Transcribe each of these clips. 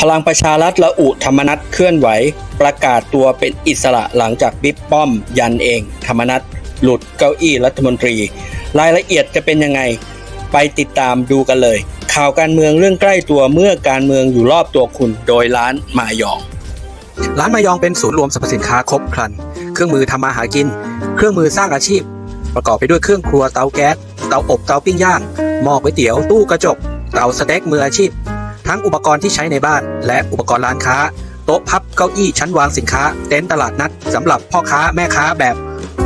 พลังประชารัฐละอุธรรมนัตเคลื่อนไหว ประกาศตัวเป็นอิสระหลังจากบิ๊กป้อม ยันเอง ธรรมนัตหลุดเก้าอี้รัฐมนตรี รายละเอียดจะเป็นยังไง ไปติดตามดูกันเลย ข่าวการเมืองเรื่องใกล้ตัวเมื่อการเมืองอยู่รอบตัวคุณโดยร้านมายอง ร้านมายองเป็นศูนย์รวมสรรพสินค้าครบครัน เครื่องมือทำมาหากิน เครื่องมือสร้างอาชีพ ประกอบไปด้วยเครื่องครัวเตาแก๊สเตาอบเตาปิ้งย่างหม้อก๋วยเตี๋ยวตู้กระจกเตาสเต็กมืออาชีพ ทั้งอุปกรณ์ที่ใช้ในบ้าน และอุปกรณ์ร้านค้า โต๊ะพับเก้าอี้ชั้นวางสินค้า เต็นท์ตลาดนัดสำหรับพ่อค้าแม่ค้าแบบ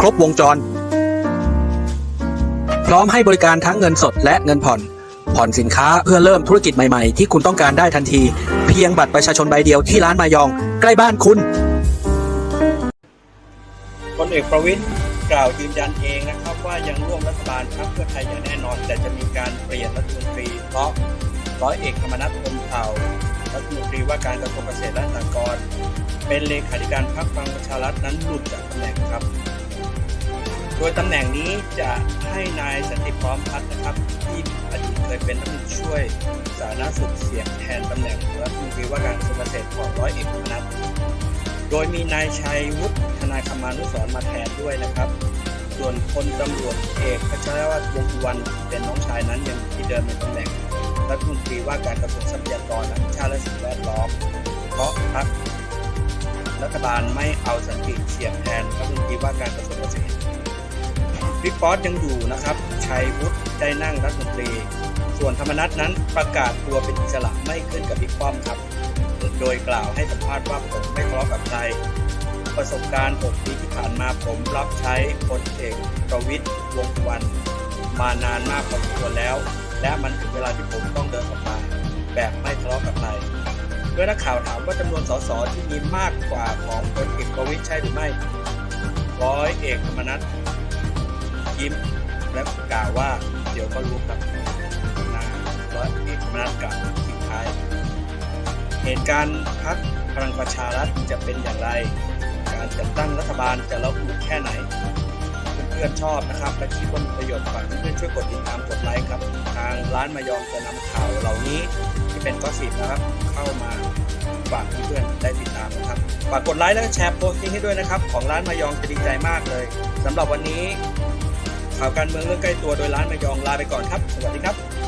ครบวงจร พร้อมให้บริการทั้งเงินสดและเงินผ่อน ผ่อนสินค้าเพื่อเริ่มธุรกิจใหม่ๆ ที่คุณต้องการได้ทันที เพียงบัตรประชาชนใบเดียวที่ร้านมายอง ใกล้บ้านคุณพลเอกประวิตยกล่าวยืนยันเองนะครับว่ายังร่วมรัฐบาลพรรคเพื่อไทยอย่างแน่นอน แต่จะมีการเปลี่ยนรัฐมนตรีเพราะ ร้อยเอกธรรมนัฐพรมเผ่ารัฐมนตรีว่าการกระทรวงเกษตรและสหกรณ์เป็นเลขาธิการพรรคพลังประชารัฐนั้นหลุดจากตำแหน่งครับ โดยตำแหน่งนี้จะให้นายสันติพร้อมพัฒน์นะครับ ที่อดีตเคยเป็นรัฐมนตรีช่วยสาธารณสุขเสียงแทนตำแหน่งรัฐมนตรีว่าการกระทรวงเกษตรของร้อยเอกธรรมนัฐโดยมีนายชัยวุฒิธนาคมานุสรณ์มาแทนด้วยนะครับ ส่วนพลตำรวจเอกพัชรวัฒน์วงสุวรรณเป็นน้องชายนั้นยังที่เดิมในตำแหน่งรัฐมนตรีว่าการกระทรวงทรัพยากรธรรมชาติและสิ่งแวดล้อม เพราะพรรครัฐบาลไม่เอาสันติเสียงแทนรัฐมนตรีว่าการกระทรวงเกษตรบิ๊กป๊อตยังอยู่นะครับ ชัยวุฒิได้นั่งรัฐมนตรี ส่วนธรรมนัฐนั้นประกาศตัวเป็นอิสระไม่ขึ้นกับบิ๊กป้อมครับ โดยกล่าวให้สัมภาษณ์ว่าผมไม่ทะเลาะกับใคร ประสบการณ์ 6 ปีที่ผ่านมาผมรับใช้พลเอกประวิตยวงวรรณมานานมากพอสมควรแล้ว และมันถึงเวลาที่ผมต้องเดินออกมา แบบไม่ทะเลาะกับใครเมื่อนักข่าวถามว่าจำนวนสสที่มีมากกว่าของพลเอกประวิตยใช่หรือไม่ร้อยเอกธรรมนัฐยิ้มและกล่าวว่าเดี๋ยวก็รู้ครับนะร้อยเอกธรรมนัฐกล่าวทิ้งท้าย เหตุการณ์พักพลังประชารัฐจะเป็นอย่างไร การจัดตั้งรัฐบาลจะระอุแค่ไหน เพื่อนๆชอบนะครับ และคิดว่ามีประโยชน์ฝากเพื่อนๆช่วยกดติดตามกดไลค์ครับ ทางร้านมายองจะนำข่าวเหล่านี้ที่เป็นก็สิบนะครับเข้ามาฝากเพื่อนๆได้ติดตามนะครับฝากกดไลค์และแชร์โพสต์นี้ให้ด้วยนะครับ ของร้านมายองจะดีใจมากเลยสำหรับวันนี้ข่าวการเมืองเรื่องใกล้ตัวโดยร้านมายองลาไปก่อนครับ สวัสดีครับ